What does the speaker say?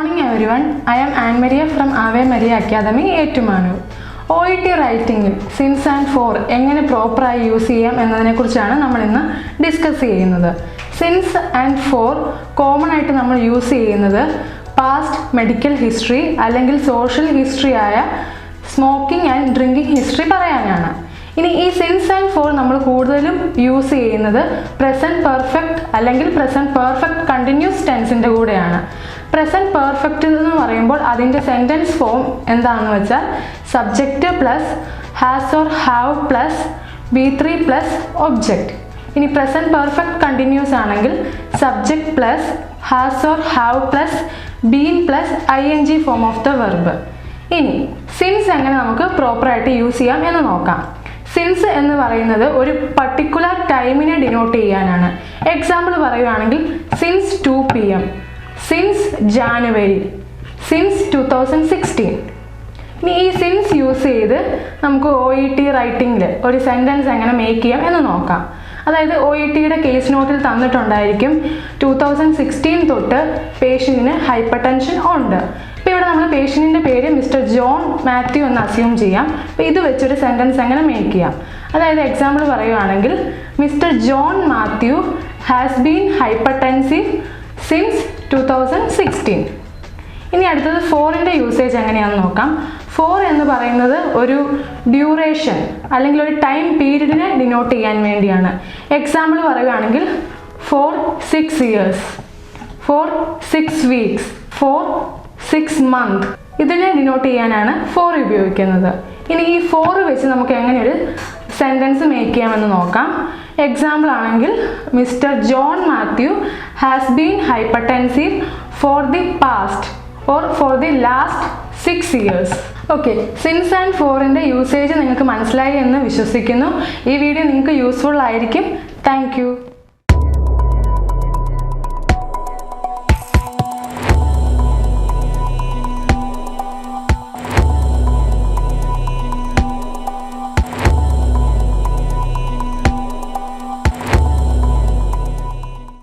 Every one I am an Maria from Ave Maria academy Ettumanoor. O E T റൈറ്റിംഗിൽ since and for എങ്ങനെ പ്രോപ്പറായി use ചെയ്യാം എന്നതിനെക്കുറിച്ചാണ് നമ്മൾ ഇന്ന് ഡിസ്കസ് ചെയ്യുന്നത്. സിൻസ് ആൻഡ് ഫോർ കോമൺ ആയിട്ട് നമ്മൾ യൂസ് ചെയ്യുന്നത് പാസ്റ്റ് മെഡിക്കൽ ഹിസ്റ്ററി അല്ലെങ്കിൽ സോഷ്യൽ ഹിസ്റ്ററി ആയ സ്മോക്കിംഗ് ആൻഡ് ഡ്രിങ്കിങ് ഹിസ്റ്ററി പറയാനാണ്. ഇനി ഈ സിൻസ് ആൻഡ് ഫോർ നമ്മൾ കൂടുതലും യൂസ് ചെയ്യുന്നത് പ്രസന്റ് പെർഫെക്റ്റ് അല്ലെങ്കിൽ പ്രസന്റ് പെർഫെക്റ്റ് കണ്ടിന്യൂസ് ടെൻസിന്റെ കൂടെയാണ്. പ്രസന്റ് പെർഫെക്റ്റ് എന്ന് പറയുമ്പോൾ അതിന്റെ സെന്റൻസ് ഫോം എന്താണെന്ന് വെച്ചാൽ subject plus has or have plus B three plus object ഇനി പ്രസന്റ് പെർഫെക്റ്റ് കണ്ടിന്യൂസ് ആണെങ്കിൽ subject plus has or have plus been plus I N G form of the verb ഇനി since എങ്ങനെ നമുക്ക് പ്രോപ്പറായിട്ട് use ചെയ്യാം എന്ന് നോക്കാം. സിൻസ് എന്ന് പറയുന്നത് ഒരു പർട്ടിക്കുലർ ടൈമിനെ ഡിനോട്ട് ചെയ്യാനാണ്. എക്സാമ്പിൾ പറയുകയാണെങ്കിൽ since two P M since January since two thousand sixteen ഇനി ഈ സിൻസ് യൂസ് ചെയ്ത് നമുക്ക് ഒ ഇ ടി റൈറ്റിംഗിൽ ഒരു സെന്റൻസ് എങ്ങനെ മേക്ക് ചെയ്യാം എന്ന് നോക്കാം. അതായത് ഒ ഇ ടിയുടെ കേസ് നോട്ടിൽ തന്നിട്ടുണ്ടായിരിക്കും ടു തൗസൻഡ് സിക്സ്റ്റീൻ തൊട്ട് പേഷ്യന്റിന് ഹൈപ്പർ ടെൻഷൻ ഉണ്ട്. ഇപ്പോൾ ഇവിടെ നമ്മൾ പേഷ്യന്റിന്റെ പേര് മിസ്റ്റർ ജോൺ മാത്യു എന്ന് അസ്യൂം ചെയ്യാം. അപ്പോൾ ഇത് വെച്ചൊരു സെന്റൻസ് എങ്ങനെ മേക്ക് ചെയ്യാം? അതായത് എക്സാമ്പിൾ പറയുകയാണെങ്കിൽ mister John Mathew has been hypertensive since two thousand sixteen ഇനി അടുത്തത് ഫോറിന്റെ യൂസേജ് എങ്ങനെയാണെന്ന് നോക്കാം. ഫോർ എന്ന് പറയുന്നത് ഒരു ഡ്യൂറേഷൻ അല്ലെങ്കിൽ ഒരു ടൈം പീരീഡിനെ ഡിനോട്ട് ചെയ്യാൻ വേണ്ടിയാണ്. എക്സാമ്പിൾ പറയുകയാണെങ്കിൽ for six years for six weeks for six month ഇതിനെ ഡിനോട്ട് ചെയ്യാനാണ് ഫോർ ഉപയോഗിക്കുന്നത്. ഇനി ഈ ഫോർ വെച്ച് നമുക്ക് എങ്ങനെ ഒരു സെന്റൻസ് മേക്ക് ചെയ്യാമെന്ന് നോക്കാം. എക്സാമ്പിൾ ആണെങ്കിൽ mister John Mathew has been hypertensive for the past or for the last six years okay since and ഫോറിന്റെ യൂസേജ് നിങ്ങൾക്ക് മനസ്സിലായി എന്ന് വിശ്വസിക്കുന്നു. ഈ വീഡിയോ നിങ്ങൾക്ക് യൂസ്ഫുൾ ആയിരിക്കും. താങ്ക്